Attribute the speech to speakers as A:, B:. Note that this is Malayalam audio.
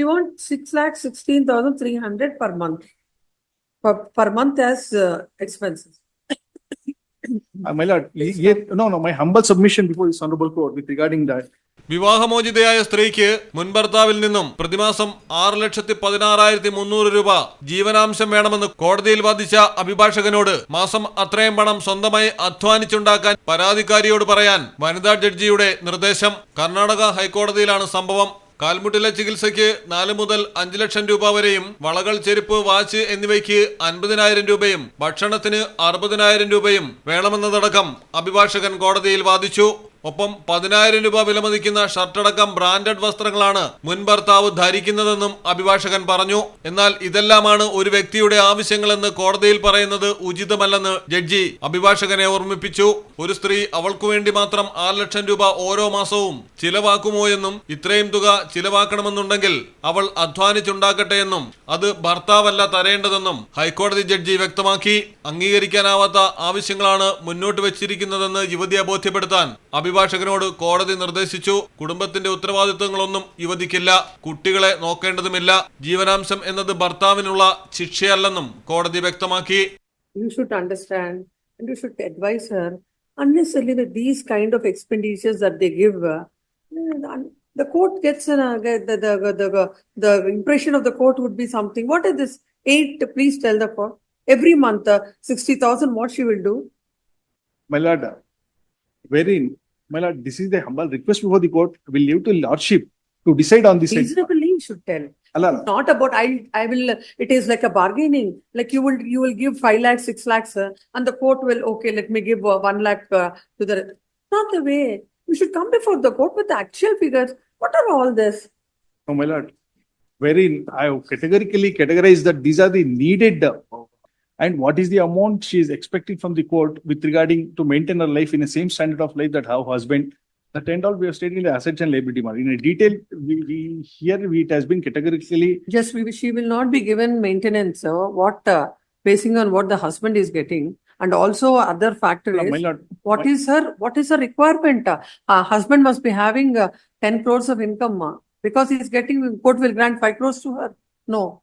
A: You want six lakh sixteen thousand three hundred per month. Per, per month as uh, expenses.
B: Uh, My lord, ye, no, no, my humble submission before this honorable court with regarding that.
C: വിവാഹമോചിതയായ സ്ത്രീക്ക് മുൻഭർത്താവിൽ നിന്നും പ്രതിമാസം ആറ് ലക്ഷത്തി പതിനാറായിരത്തി മുന്നൂറ് രൂപ ജീവനാംശം വേണമെന്ന് കോടതിയിൽ വാദിച്ച അഭിഭാഷകനോട് മാസം അത്രയും പണം സ്വന്തമായി അധ്വാനിച്ചുണ്ടാക്കാൻ പരാതിക്കാരിയോട് പറയാൻ വനിതാ ജഡ്ജിയുടെ നിർദ്ദേശം കർണാടക ഹൈക്കോടതിയിലാണ് സംഭവം കാൽമുട്ടിലെ ചികിത്സയ്ക്ക് നാല് മുതൽ അഞ്ച് ലക്ഷം രൂപ വരെയും വളകൾ ചെരുപ്പ് വാച്ച് എന്നിവയ്ക്ക് അൻപതിനായിരം രൂപയും ഭക്ഷണത്തിന് അറുപതിനായിരം രൂപയും വേണമെന്നതടക്കം അഭിഭാഷകൻ കോടതിയിൽ വാദിച്ചു. ഒപ്പം പതിനായിരം രൂപ വിലമതിക്കുന്ന ഷർട്ടടക്കം ബ്രാൻഡഡ് വസ്ത്രങ്ങളാണ് മുൻ ഭർത്താവ് ധരിക്കുന്നതെന്നും അഭിഭാഷകൻ പറഞ്ഞു. എന്നാൽ ഇതെല്ലാമാണ് ഒരു വ്യക്തിയുടെ ആവശ്യങ്ങളെന്ന് കോടതിയിൽ പറയുന്നത് ഉചിതമല്ലെന്ന് ജഡ്ജി അഭിഭാഷകനെ ഓർമ്മിപ്പിച്ചു. ഒരു സ്ത്രീ അവൾക്കു വേണ്ടി മാത്രം ആറ് ലക്ഷം രൂപ ഓരോ മാസവും ചിലവാക്കുമോ എന്നും ഇത്രയും തുക ചിലവാക്കണമെന്നുണ്ടെങ്കിൽ അവൾ അധ്വാനിച്ചുണ്ടാക്കട്ടെ എന്നും അത് ഭർത്താവല്ല തരേണ്ടതെന്നും ഹൈക്കോടതി ജഡ്ജി വ്യക്തമാക്കി. അംഗീകരിക്കാനാവാത്ത ആവശ്യങ്ങളാണ് മുന്നോട്ട് വെച്ചിരിക്കുന്നതെന്ന് യുവതിയെ ബോധ്യപ്പെടുത്താൻ അഭിഭാഷകനോട് കോടതി നിർദ്ദേശിച്ചു. കുടുംബത്തിന്റെ ഉത്തരവാദിത്വങ്ങളൊന്നും യുവതിക്കില്ല. കുട്ടികളെ നോക്കേണ്ടതുമില്ല. ജീവനാംശം എന്നത് ഭർത്താവിനുള്ള ശിക്ഷയല്ലെന്നും കോടതി വ്യക്തമാക്കി.
A: You should understand and you should advise her unnecessary the kind of expenditures that they give the court gets an the the the the impression of the court would be something this eight please tell the for every month sixty thousand what she will do മെലാഡ very
B: my lord, this is the humble request before the court. We leave to lordship to decide on this.
A: Reasonable, thing. should tell. Not about I. I will. It is like a bargaining. Like you will. You will give five lakhs, six lakhs, and the court will. Okay, let me give uh, one lakh uh, to the. Not the way. You should come before the court with actual figures. What are all this?
B: Oh my lord, wherein I categorically categorize that these are the needed. Uh, and what is the amount she is expecting from the court with regarding to maintain her life in the same standard of life that her husband. That and all we have stated in the assets and liability. matter. In a detail, we, we, here we, it has been categorically
A: Just, we, she will not be given maintenance, uh, what, uh, basing on what the husband is getting. And also other factor
B: No, my lord,
A: what is her, what is her requirement? Uh, uh, husband must be having uh, ten crores of income, uh, because he is getting, court will grant five crores to her. No.